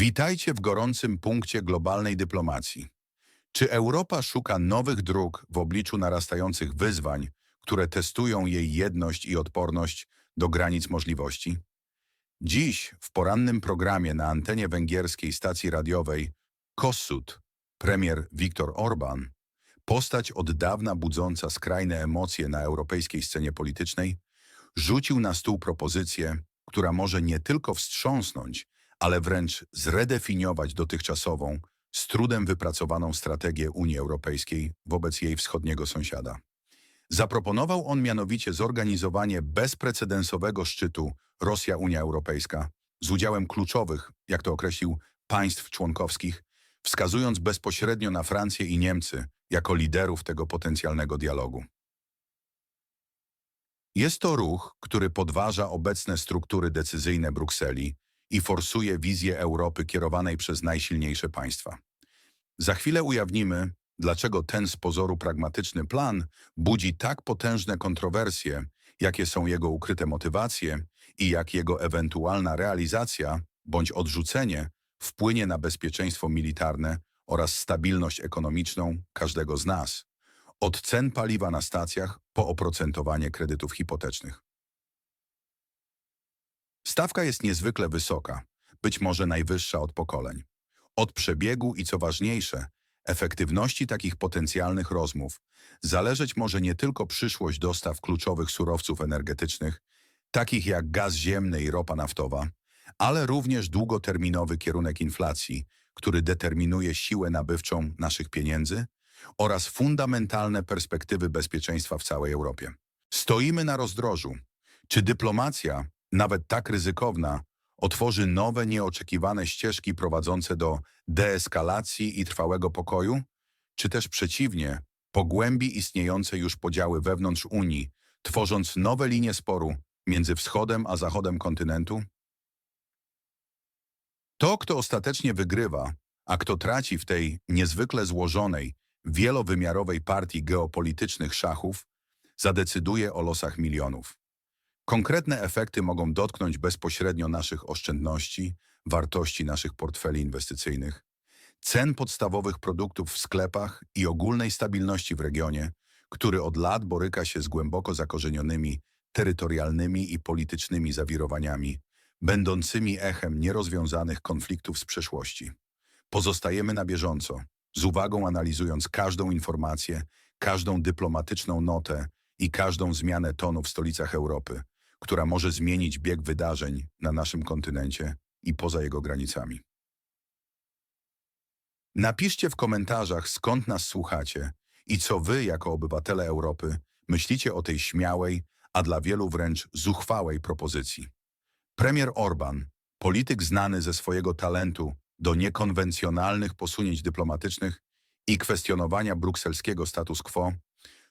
Witajcie w gorącym punkcie globalnej dyplomacji. Czy Europa szuka nowych dróg w obliczu narastających wyzwań, które testują jej jedność i odporność do granic możliwości? Dziś w porannym programie na antenie węgierskiej stacji radiowej Kossuth premier Viktor Orban, postać od dawna budząca skrajne emocje na europejskiej scenie politycznej, rzucił na stół propozycję, która może nie tylko wstrząsnąć, ale wręcz zredefiniować dotychczasową, z trudem wypracowaną strategię Unii Europejskiej wobec jej wschodniego sąsiada. Zaproponował on mianowicie zorganizowanie bezprecedensowego szczytu Rosja-Unia Europejska z udziałem kluczowych, jak to określił, państw członkowskich, wskazując bezpośrednio na Francję i Niemcy jako liderów tego potencjalnego dialogu. Jest to ruch, który podważa obecne struktury decyzyjne Brukseli i forsuje wizję Europy kierowanej przez najsilniejsze państwa. Za chwilę ujawnimy, dlaczego ten z pozoru pragmatyczny plan budzi tak potężne kontrowersje, jakie są jego ukryte motywacje i jak jego ewentualna realizacja bądź odrzucenie wpłynie na bezpieczeństwo militarne oraz stabilność ekonomiczną każdego z nas, od cen paliwa na stacjach po oprocentowanie kredytów hipotecznych. Stawka jest niezwykle wysoka, być może najwyższa od pokoleń. Od przebiegu i co ważniejsze, efektywności takich potencjalnych rozmów zależeć może nie tylko przyszłość dostaw kluczowych surowców energetycznych, takich jak gaz ziemny i ropa naftowa, ale również długoterminowy kierunek inflacji, który determinuje siłę nabywczą naszych pieniędzy oraz fundamentalne perspektywy bezpieczeństwa w całej Europie. Stoimy na rozdrożu. Czy dyplomacja, nawet tak ryzykowna, otworzy nowe, nieoczekiwane ścieżki prowadzące do deeskalacji i trwałego pokoju? Czy też przeciwnie, pogłębi istniejące już podziały wewnątrz Unii, tworząc nowe linie sporu między wschodem a zachodem kontynentu? To, kto ostatecznie wygrywa, a kto traci w tej niezwykle złożonej, wielowymiarowej partii geopolitycznych szachów, zadecyduje o losach milionów. Konkretne efekty mogą dotknąć bezpośrednio naszych oszczędności, wartości naszych portfeli inwestycyjnych, cen podstawowych produktów w sklepach i ogólnej stabilności w regionie, który od lat boryka się z głęboko zakorzenionymi terytorialnymi i politycznymi zawirowaniami, będącymi echem nierozwiązanych konfliktów z przeszłości. Pozostajemy na bieżąco, z uwagą analizując każdą informację, każdą dyplomatyczną notę i każdą zmianę tonu w stolicach Europy, która może zmienić bieg wydarzeń na naszym kontynencie i poza jego granicami. Napiszcie w komentarzach, skąd nas słuchacie i co wy, jako obywatele Europy, myślicie o tej śmiałej, a dla wielu wręcz zuchwałej propozycji. Premier Orban, polityk znany ze swojego talentu do niekonwencjonalnych posunięć dyplomatycznych i kwestionowania brukselskiego status quo,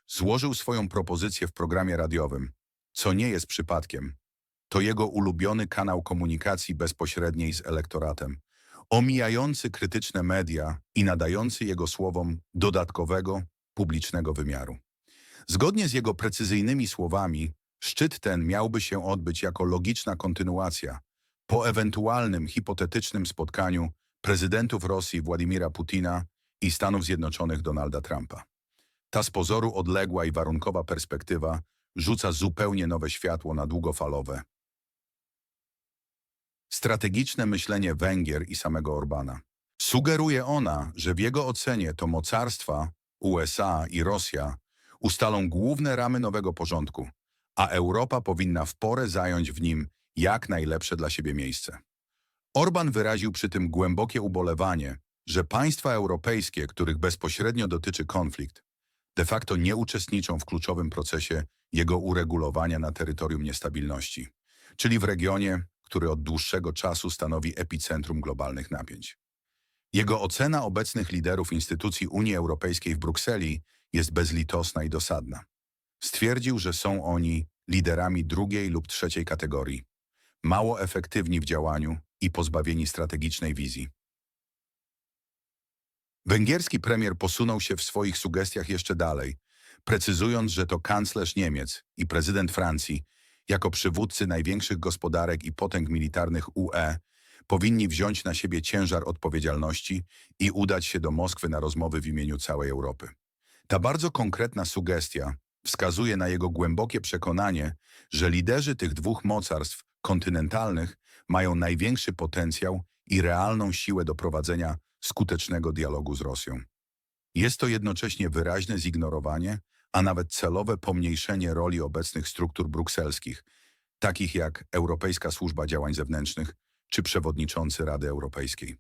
złożył swoją propozycję w programie radiowym, co nie jest przypadkiem. To jego ulubiony kanał komunikacji bezpośredniej z elektoratem, omijający krytyczne media i nadający jego słowom dodatkowego, publicznego wymiaru. Zgodnie z jego precyzyjnymi słowami, szczyt ten miałby się odbyć jako logiczna kontynuacja po ewentualnym hipotetycznym spotkaniu prezydentów Rosji Władimira Putina i Stanów Zjednoczonych Donalda Trumpa. Ta z pozoru odległa i warunkowa perspektywa rzuca zupełnie nowe światło na długofalowe. Strategiczne myślenie Węgier i samego Orbana. Sugeruje ona, że w jego ocenie to mocarstwa USA i Rosja ustalą główne ramy nowego porządku, a Europa powinna w porę zająć w nim jak najlepsze dla siebie miejsce. Orban wyraził przy tym głębokie ubolewanie, że państwa europejskie, których bezpośrednio dotyczy konflikt, de facto nie uczestniczą w kluczowym procesie jego uregulowania na terytorium niestabilności, czyli w regionie, który od dłuższego czasu stanowi epicentrum globalnych napięć. Jego ocena obecnych liderów instytucji Unii Europejskiej w Brukseli jest bezlitosna i dosadna. Stwierdził, że są oni liderami drugiej lub trzeciej kategorii, mało efektywni w działaniu i pozbawieni strategicznej wizji. Węgierski premier posunął się w swoich sugestiach jeszcze dalej, precyzując, że to kanclerz Niemiec i prezydent Francji, jako przywódcy największych gospodarek i potęg militarnych UE, powinni wziąć na siebie ciężar odpowiedzialności i udać się do Moskwy na rozmowy w imieniu całej Europy. Ta bardzo konkretna sugestia wskazuje na jego głębokie przekonanie, że liderzy tych dwóch mocarstw kontynentalnych mają największy potencjał i realną siłę do prowadzenia skutecznego dialogu z Rosją. Jest to jednocześnie wyraźne zignorowanie, a nawet celowe pomniejszenie roli obecnych struktur brukselskich, takich jak Europejska Służba Działań Zewnętrznych czy przewodniczący Rady Europejskiej.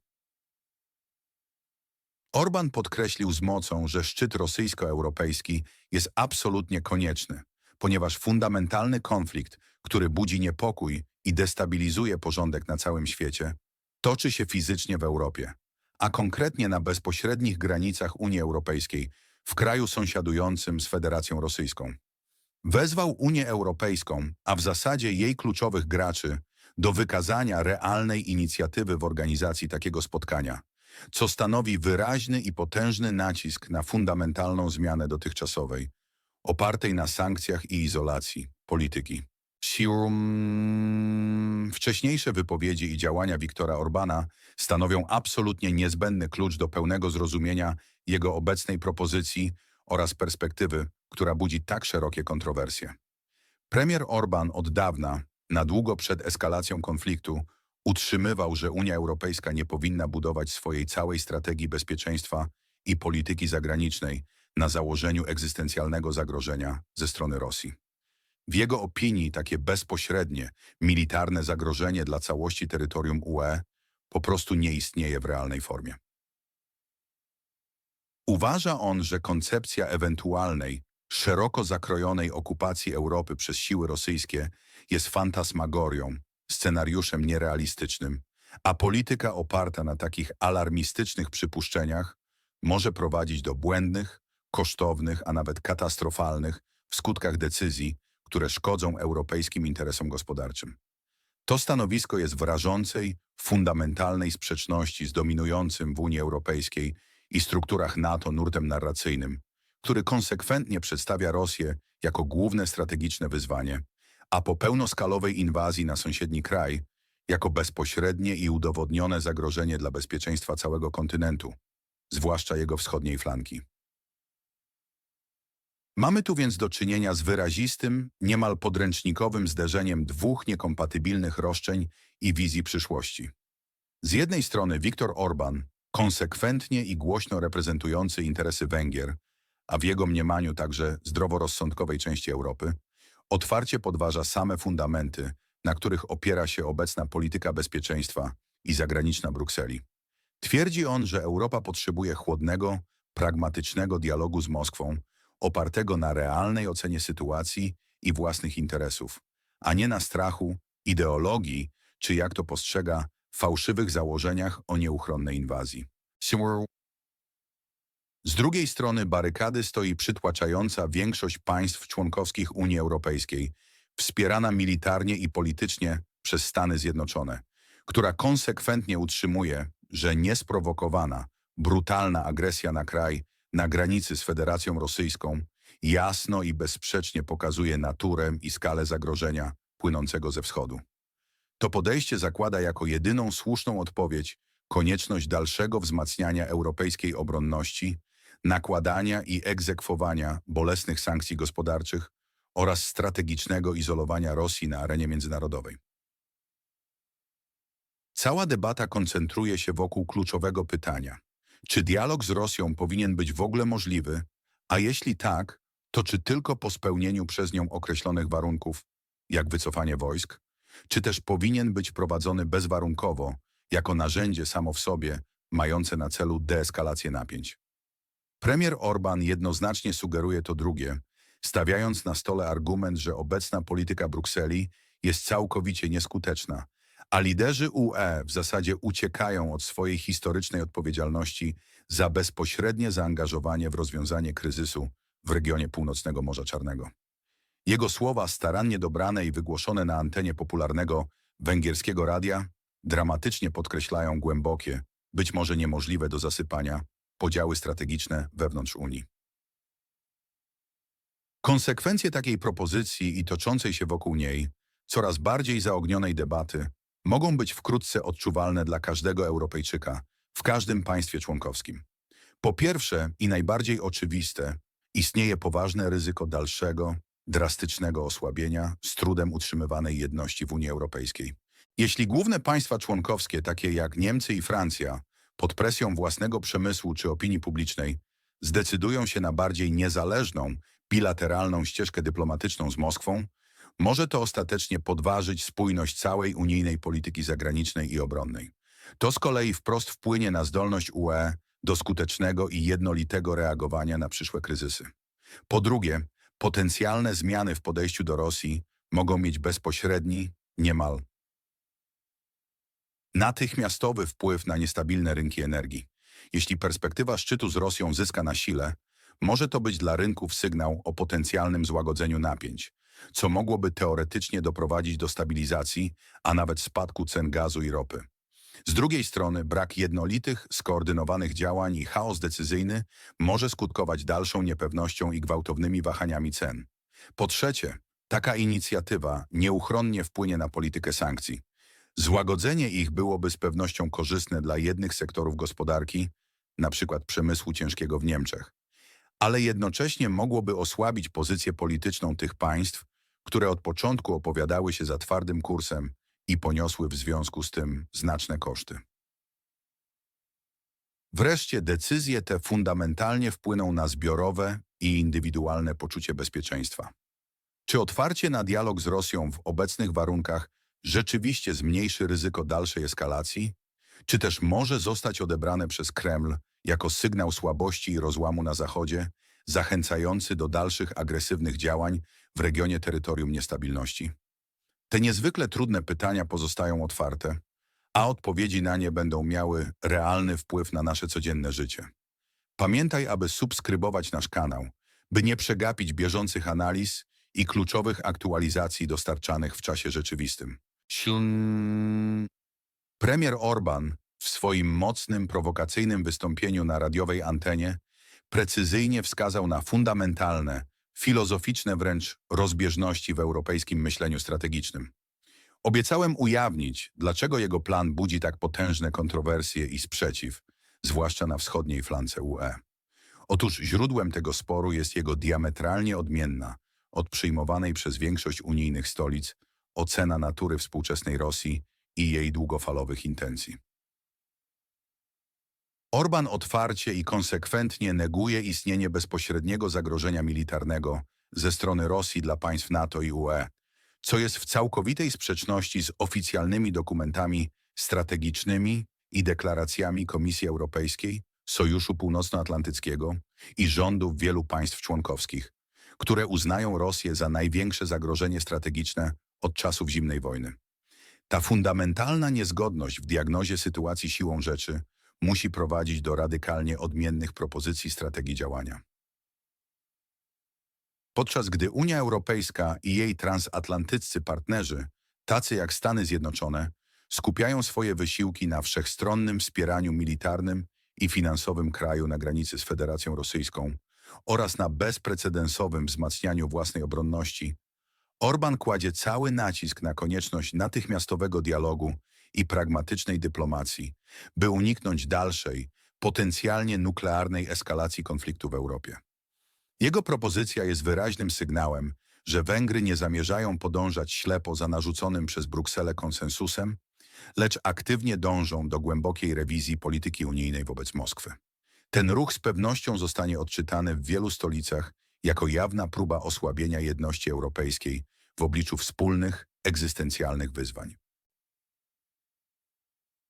Orban podkreślił z mocą, że szczyt rosyjsko-europejski jest absolutnie konieczny, ponieważ fundamentalny konflikt, który budzi niepokój i destabilizuje porządek na całym świecie, toczy się fizycznie w Europie, a konkretnie na bezpośrednich granicach Unii Europejskiej, w kraju sąsiadującym z Federacją Rosyjską. Wezwał Unię Europejską, a w zasadzie jej kluczowych graczy, do wykazania realnej inicjatywy w organizacji takiego spotkania, co stanowi wyraźny i potężny nacisk na fundamentalną zmianę dotychczasowej, opartej na sankcjach i izolacji polityki. Sium... Wcześniejsze wypowiedzi i działania Viktora Orbana stanowią absolutnie niezbędny klucz do pełnego zrozumienia jego obecnej propozycji oraz perspektywy, która budzi tak szerokie kontrowersje. Premier Orban od dawna, na długo przed eskalacją konfliktu, utrzymywał, że Unia Europejska nie powinna budować swojej całej strategii bezpieczeństwa i polityki zagranicznej na założeniu egzystencjalnego zagrożenia ze strony Rosji. W jego opinii takie bezpośrednie, militarne zagrożenie dla całości terytorium UE po prostu nie istnieje w realnej formie. Uważa on, że koncepcja ewentualnej, szeroko zakrojonej okupacji Europy przez siły rosyjskie jest fantasmagorią, scenariuszem nierealistycznym, a polityka oparta na takich alarmistycznych przypuszczeniach może prowadzić do błędnych, kosztownych, a nawet katastrofalnych w skutkach decyzji, które szkodzą europejskim interesom gospodarczym. To stanowisko jest w rażącej, fundamentalnej sprzeczności z dominującym w Unii Europejskiej i strukturach NATO nurtem narracyjnym, który konsekwentnie przedstawia Rosję jako główne strategiczne wyzwanie, a po pełnoskalowej inwazji na sąsiedni kraj jako bezpośrednie i udowodnione zagrożenie dla bezpieczeństwa całego kontynentu, zwłaszcza jego wschodniej flanki. Mamy tu więc do czynienia z wyrazistym, niemal podręcznikowym zderzeniem dwóch niekompatybilnych roszczeń i wizji przyszłości. Z jednej strony Viktor Orban, konsekwentnie i głośno reprezentujący interesy Węgier, a w jego mniemaniu także zdroworozsądkowej części Europy, otwarcie podważa same fundamenty, na których opiera się obecna polityka bezpieczeństwa i zagraniczna Brukseli. Twierdzi on, że Europa potrzebuje chłodnego, pragmatycznego dialogu z Moskwą, opartego na realnej ocenie sytuacji i własnych interesów, a nie na strachu, ideologii, czy jak to postrzega, fałszywych założeniach o nieuchronnej inwazji. Z drugiej strony barykady stoi przytłaczająca większość państw członkowskich Unii Europejskiej, wspierana militarnie i politycznie przez Stany Zjednoczone, która konsekwentnie utrzymuje, że niesprowokowana, brutalna agresja na kraj na granicy z Federacją Rosyjską jasno i bezsprzecznie pokazuje naturę i skalę zagrożenia płynącego ze wschodu. To podejście zakłada jako jedyną słuszną odpowiedź konieczność dalszego wzmacniania europejskiej obronności, nakładania i egzekwowania bolesnych sankcji gospodarczych oraz strategicznego izolowania Rosji na arenie międzynarodowej. Cała debata koncentruje się wokół kluczowego pytania – czy dialog z Rosją powinien być w ogóle możliwy, a jeśli tak, to czy tylko po spełnieniu przez nią określonych warunków, jak wycofanie wojsk, czy też powinien być prowadzony bezwarunkowo, jako narzędzie samo w sobie, mające na celu deeskalację napięć. Premier Orban jednoznacznie sugeruje to drugie, stawiając na stole argument, że obecna polityka Brukseli jest całkowicie nieskuteczna, a liderzy UE w zasadzie uciekają od swojej historycznej odpowiedzialności za bezpośrednie zaangażowanie w rozwiązanie kryzysu w regionie północnego Morza Czarnego. Jego słowa starannie dobrane i wygłoszone na antenie popularnego węgierskiego radia dramatycznie podkreślają głębokie, być może niemożliwe do zasypania, podziały strategiczne wewnątrz Unii. Konsekwencje takiej propozycji i toczącej się wokół niej, coraz bardziej zaognionej debaty mogą być wkrótce odczuwalne dla każdego Europejczyka w każdym państwie członkowskim. Po pierwsze i najbardziej oczywiste, istnieje poważne ryzyko dalszego, drastycznego osłabienia z trudem utrzymywanej jedności w Unii Europejskiej. Jeśli główne państwa członkowskie, takie jak Niemcy i Francja, pod presją własnego przemysłu czy opinii publicznej, zdecydują się na bardziej niezależną, bilateralną ścieżkę dyplomatyczną z Moskwą, może to ostatecznie podważyć spójność całej unijnej polityki zagranicznej i obronnej. To z kolei wprost wpłynie na zdolność UE do skutecznego i jednolitego reagowania na przyszłe kryzysy. Po drugie, potencjalne zmiany w podejściu do Rosji mogą mieć bezpośredni, niemal natychmiastowy wpływ na niestabilne rynki energii. Jeśli perspektywa szczytu z Rosją zyska na sile, może to być dla rynków sygnał o potencjalnym złagodzeniu napięć, co mogłoby teoretycznie doprowadzić do stabilizacji, a nawet spadku cen gazu i ropy. Z drugiej strony brak jednolitych, skoordynowanych działań i chaos decyzyjny może skutkować dalszą niepewnością i gwałtownymi wahaniami cen. Po trzecie, taka inicjatywa nieuchronnie wpłynie na politykę sankcji. Złagodzenie ich byłoby z pewnością korzystne dla jednych sektorów gospodarki, np. przemysłu ciężkiego w Niemczech, ale jednocześnie mogłoby osłabić pozycję polityczną tych państw, które od początku opowiadały się za twardym kursem i poniosły w związku z tym znaczne koszty. Wreszcie decyzje te fundamentalnie wpłyną na zbiorowe i indywidualne poczucie bezpieczeństwa. Czy otwarcie na dialog z Rosją w obecnych warunkach rzeczywiście zmniejszy ryzyko dalszej eskalacji? Czy też może zostać odebrane przez Kreml jako sygnał słabości i rozłamu na Zachodzie, zachęcający do dalszych agresywnych działań w regionie terytorium niestabilności? Te niezwykle trudne pytania pozostają otwarte, a odpowiedzi na nie będą miały realny wpływ na nasze codzienne życie. Pamiętaj, aby subskrybować nasz kanał, by nie przegapić bieżących analiz i kluczowych aktualizacji dostarczanych w czasie rzeczywistym. Premier Orban w swoim mocnym, prowokacyjnym wystąpieniu na radiowej antenie precyzyjnie wskazał na fundamentalne, filozoficzne wręcz rozbieżności w europejskim myśleniu strategicznym. Obiecałem ujawnić, dlaczego jego plan budzi tak potężne kontrowersje i sprzeciw, zwłaszcza na wschodniej flance UE. Otóż źródłem tego sporu jest jego diametralnie odmienna od przyjmowanej przez większość unijnych stolic ocena natury współczesnej Rosji i jej długofalowych intencji. Orban otwarcie i konsekwentnie neguje istnienie bezpośredniego zagrożenia militarnego ze strony Rosji dla państw NATO i UE, co jest w całkowitej sprzeczności z oficjalnymi dokumentami strategicznymi i deklaracjami Komisji Europejskiej, Sojuszu Północnoatlantyckiego i rządów wielu państw członkowskich, które uznają Rosję za największe zagrożenie strategiczne od czasów zimnej wojny. Ta fundamentalna niezgodność w diagnozie sytuacji siłą rzeczy musi prowadzić do radykalnie odmiennych propozycji strategii działania. Podczas gdy Unia Europejska i jej transatlantyccy partnerzy, tacy jak Stany Zjednoczone, skupiają swoje wysiłki na wszechstronnym wspieraniu militarnym i finansowym kraju na granicy z Federacją Rosyjską oraz na bezprecedensowym wzmacnianiu własnej obronności, Orban kładzie cały nacisk na konieczność natychmiastowego dialogu i pragmatycznej dyplomacji, by uniknąć dalszej, potencjalnie nuklearnej eskalacji konfliktu w Europie. Jego propozycja jest wyraźnym sygnałem, że Węgry nie zamierzają podążać ślepo za narzuconym przez Brukselę konsensusem, lecz aktywnie dążą do głębokiej rewizji polityki unijnej wobec Moskwy. Ten ruch z pewnością zostanie odczytany w wielu stolicach jako jawna próba osłabienia jedności europejskiej w obliczu wspólnych, egzystencjalnych wyzwań.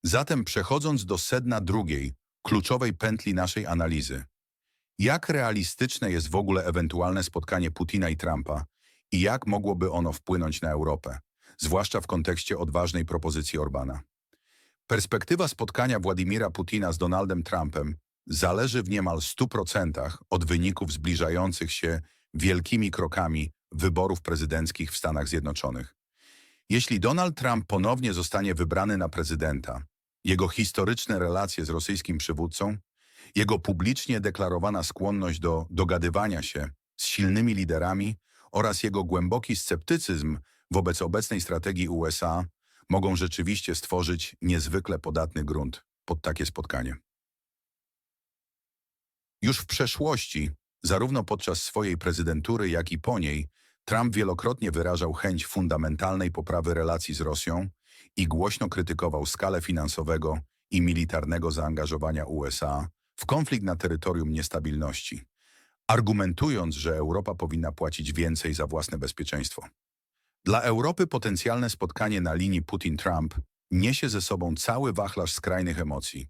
Zatem przechodząc do sedna drugiej, kluczowej pętli naszej analizy, jak realistyczne jest w ogóle ewentualne spotkanie Putina i Trumpa i jak mogłoby ono wpłynąć na Europę, zwłaszcza w kontekście odważnej propozycji Orbana? Perspektywa spotkania Władimira Putina z Donaldem Trumpem zależy w niemal 100% od wyników zbliżających się wielkimi krokami wyborów prezydenckich w Stanach Zjednoczonych. Jeśli Donald Trump ponownie zostanie wybrany na prezydenta, jego historyczne relacje z rosyjskim przywódcą, jego publicznie deklarowana skłonność do dogadywania się z silnymi liderami oraz jego głęboki sceptycyzm wobec obecnej strategii USA mogą rzeczywiście stworzyć niezwykle podatny grunt pod takie spotkanie. Już w przeszłości, zarówno podczas swojej prezydentury, jak i po niej, Trump wielokrotnie wyrażał chęć fundamentalnej poprawy relacji z Rosją i głośno krytykował skalę finansowego i militarnego zaangażowania USA w konflikt na terytorium niestabilności, argumentując, że Europa powinna płacić więcej za własne bezpieczeństwo. Dla Europy potencjalne spotkanie na linii Putin-Trump niesie ze sobą cały wachlarz skrajnych emocji,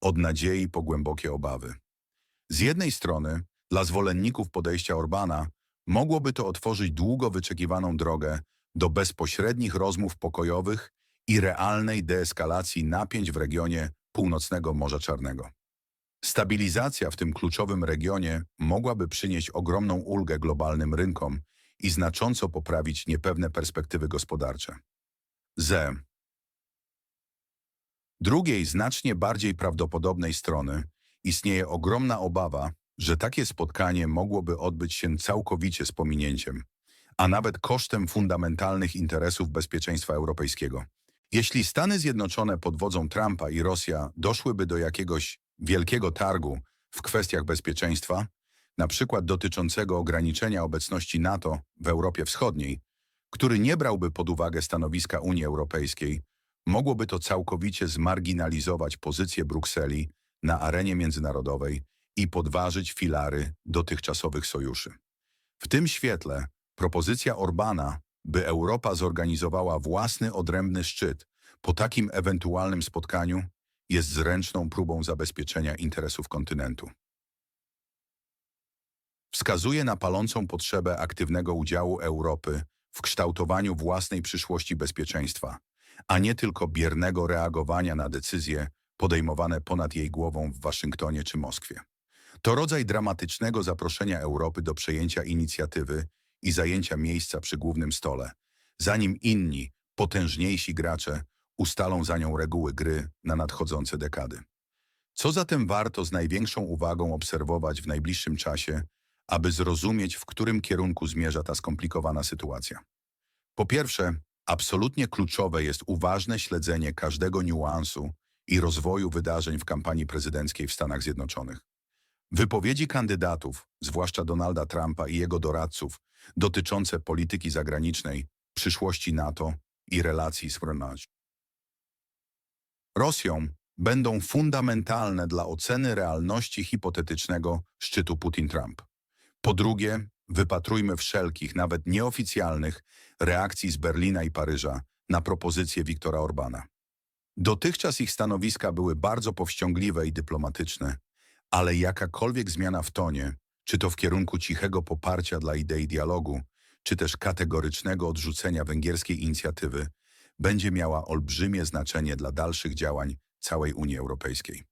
od nadziei po głębokie obawy. Z jednej strony, dla zwolenników podejścia Orbana mogłoby to otworzyć długo wyczekiwaną drogę do bezpośrednich rozmów pokojowych i realnej deeskalacji napięć w regionie północnego Morza Czarnego. Stabilizacja w tym kluczowym regionie mogłaby przynieść ogromną ulgę globalnym rynkom i znacząco poprawić niepewne perspektywy gospodarcze. Z drugiej, znacznie bardziej prawdopodobnej strony istnieje ogromna obawa, że takie spotkanie mogłoby odbyć się całkowicie z pominięciem, a nawet kosztem fundamentalnych interesów bezpieczeństwa europejskiego. Jeśli Stany Zjednoczone pod wodzą Trumpa i Rosja doszłyby do jakiegoś wielkiego targu w kwestiach bezpieczeństwa, na przykład dotyczącego ograniczenia obecności NATO w Europie Wschodniej, który nie brałby pod uwagę stanowiska Unii Europejskiej, mogłoby to całkowicie zmarginalizować pozycję Brukseli na arenie międzynarodowej i podważyć filary dotychczasowych sojuszy. W tym świetle propozycja Orbana, by Europa zorganizowała własny odrębny szczyt po takim ewentualnym spotkaniu, jest zręczną próbą zabezpieczenia interesów kontynentu. Wskazuje na palącą potrzebę aktywnego udziału Europy w kształtowaniu własnej przyszłości bezpieczeństwa, a nie tylko biernego reagowania na decyzje podejmowane ponad jej głową w Waszyngtonie czy Moskwie. To rodzaj dramatycznego zaproszenia Europy do przejęcia inicjatywy i zajęcia miejsca przy głównym stole, zanim inni, potężniejsi gracze ustalą za nią reguły gry na nadchodzące dekady. Co zatem warto z największą uwagą obserwować w najbliższym czasie, aby zrozumieć, w którym kierunku zmierza ta skomplikowana sytuacja? Po pierwsze, absolutnie kluczowe jest uważne śledzenie każdego niuansu i rozwoju wydarzeń w kampanii prezydenckiej w Stanach Zjednoczonych. Wypowiedzi kandydatów, zwłaszcza Donalda Trumpa i jego doradców, dotyczące polityki zagranicznej, przyszłości NATO i relacji z Rosją będą fundamentalne dla oceny realności hipotetycznego szczytu Putin-Trump. Po drugie, wypatrujmy wszelkich, nawet nieoficjalnych, reakcji z Berlina i Paryża na propozycję Viktora Orbana. Dotychczas ich stanowiska były bardzo powściągliwe i dyplomatyczne, ale jakakolwiek zmiana w tonie, czy to w kierunku cichego poparcia dla idei dialogu, czy też kategorycznego odrzucenia węgierskiej inicjatywy, będzie miała olbrzymie znaczenie dla dalszych działań całej Unii Europejskiej.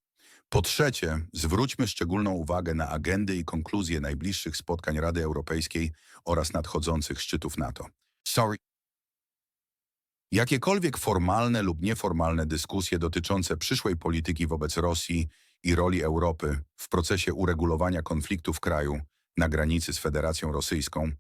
Po trzecie, zwróćmy szczególną uwagę na agendy i konkluzje najbliższych spotkań Rady Europejskiej oraz nadchodzących szczytów NATO. Sorry. Jakiekolwiek formalne lub nieformalne dyskusje dotyczące przyszłej polityki wobec Rosji i roli Europy w procesie uregulowania konfliktu w kraju na granicy z Federacją Rosyjską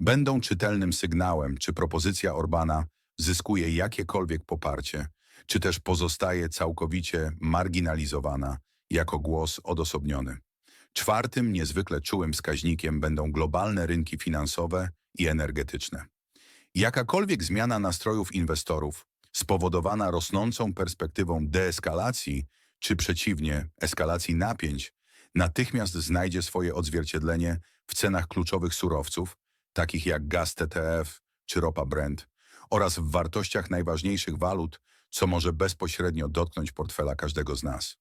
będą czytelnym sygnałem, czy propozycja Orbana zyskuje jakiekolwiek poparcie, czy też pozostaje całkowicie marginalizowana jako głos odosobniony. Czwartym niezwykle czułym wskaźnikiem będą globalne rynki finansowe i energetyczne. Jakakolwiek zmiana nastrojów inwestorów spowodowana rosnącą perspektywą deeskalacji czy przeciwnie eskalacji napięć natychmiast znajdzie swoje odzwierciedlenie w cenach kluczowych surowców, takich jak gaz TTF czy ropa Brent, oraz w wartościach najważniejszych walut, co może bezpośrednio dotknąć portfela każdego z nas.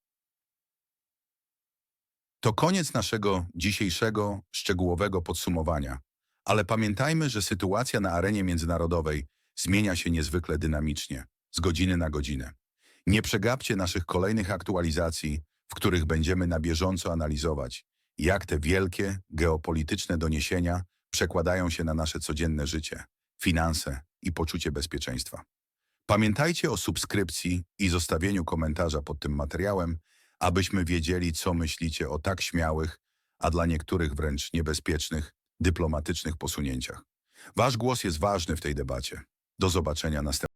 To koniec naszego dzisiejszego szczegółowego podsumowania, ale pamiętajmy, że sytuacja na arenie międzynarodowej zmienia się niezwykle dynamicznie, z godziny na godzinę. Nie przegapcie naszych kolejnych aktualizacji, w których będziemy na bieżąco analizować, jak te wielkie, geopolityczne doniesienia przekładają się na nasze codzienne życie, finanse i poczucie bezpieczeństwa. Pamiętajcie o subskrypcji i zostawieniu komentarza pod tym materiałem, abyśmy wiedzieli, co myślicie o tak śmiałych, a dla niektórych wręcz niebezpiecznych, dyplomatycznych posunięciach. Wasz głos jest ważny w tej debacie. Do zobaczenia następnym